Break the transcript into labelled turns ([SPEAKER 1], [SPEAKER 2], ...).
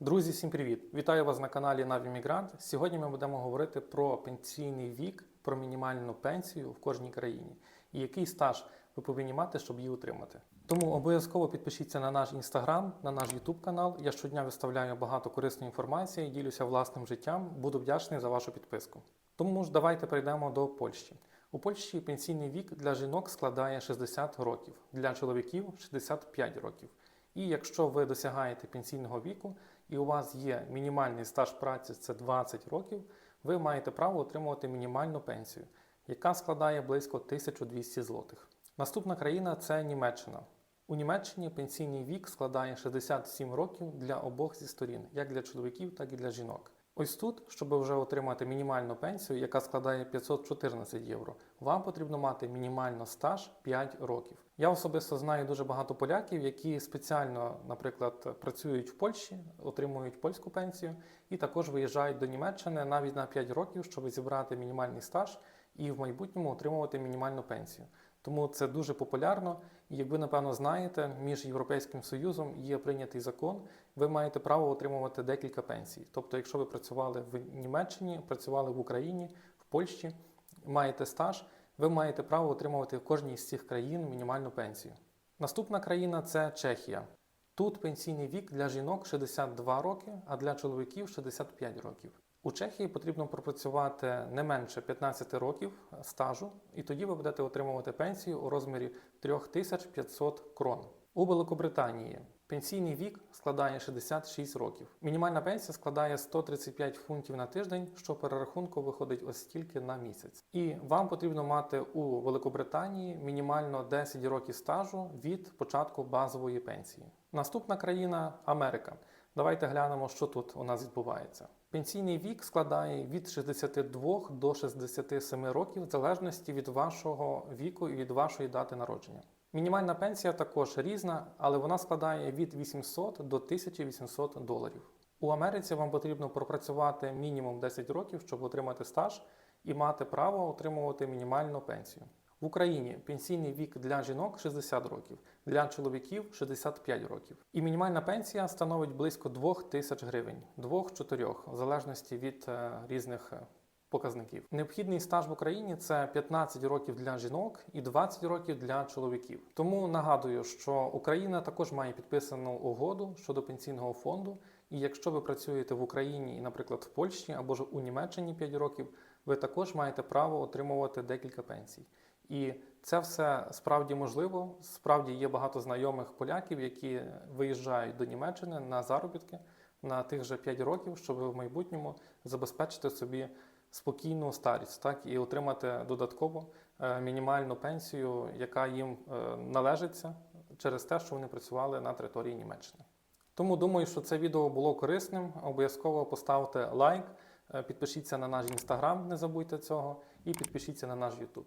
[SPEAKER 1] Друзі, всім привіт! Вітаю вас на каналі Навімігрант. Сьогодні ми будемо говорити про пенсійний вік, про мінімальну пенсію в кожній країні і який стаж ви повинні мати, щоб її отримати. Тому обов'язково підпишіться на наш інстаграм, на наш Ютуб канал. Я щодня виставляю багато корисної інформації, ділюся власним життям. Буду вдячний за вашу підписку. Тому ж давайте перейдемо до Польщі. У Польщі пенсійний вік для жінок складає 60 років, для чоловіків 65 років. І якщо ви досягаєте пенсійного віку і у вас є мінімальний стаж праці це 20 років, ви маєте право отримувати мінімальну пенсію, яка складає близько 1200 злотих. Наступна країна це Німеччина. У Німеччині пенсійний вік складає 67 років для обох зі сторін, як для чоловіків, так і для жінок. Ось тут, щоб вже отримати мінімальну пенсію, яка складає 514 євро, вам потрібно мати мінімально стаж 5 років. Я особисто знаю дуже багато поляків, які спеціально, наприклад, працюють в Польщі, отримують польську пенсію і також виїжджають до Німеччини навіть на 5 років, щоб зібрати мінімальний стаж і в майбутньому отримувати мінімальну пенсію. Тому це дуже популярно. І як ви напевно знаєте, між Європейським Союзом є прийнятий закон. Ви маєте право отримувати декілька пенсій. Тобто, якщо ви працювали в Німеччині, працювали в Україні, в Польщі, маєте стаж, ви маєте право отримувати в кожній з цих країн мінімальну пенсію. Наступна країна це Чехія. Тут пенсійний вік для жінок 62 роки, а для чоловіків 65 років. У Чехії потрібно пропрацювати не менше 15 років стажу, і тоді ви будете отримувати пенсію у розмірі 3500 крон. У Великобританії пенсійний вік складає 66 років. Мінімальна пенсія складає 135 фунтів на тиждень, що перерахунку виходить ось стільки на місяць. І вам потрібно мати у Великобританії мінімально 10 років стажу від початку базової пенсії. Наступна країна Америка. Давайте глянемо, що тут у нас відбувається. Пенсійний вік складає від 62 до 67 років, в залежності від вашого віку і від вашої дати народження. Мінімальна пенсія також різна, але вона складає від 800 до 1800 доларів. У Америці вам потрібно пропрацювати мінімум 10 років, щоб отримати стаж і мати право отримувати мінімальну пенсію. В Україні пенсійний вік для жінок 60 років, для чоловіків 65 років. І мінімальна пенсія становить близько 2 тисяч гривень, 2-4, в залежності від е, різних е, показників. Необхідний стаж в Україні це 15 років для жінок і 20 років для чоловіків. Тому нагадую, що Україна також має підписану угоду щодо пенсійного фонду. І якщо ви працюєте в Україні, і, наприклад, в Польщі або ж у Німеччині 5 років, ви також маєте право отримувати декілька пенсій. І це все справді можливо. Справді є багато знайомих поляків, які виїжджають до Німеччини на заробітки на тих же 5 років, щоб в майбутньому забезпечити собі спокійну старість, так і отримати додатково е, мінімальну пенсію, яка їм е, належиться через те, що вони працювали на території Німеччини. Тому думаю, що це відео було корисним. Обов'язково поставте лайк, е, підпишіться на наш інстаграм, не забудьте цього, і підпишіться на наш Ютуб.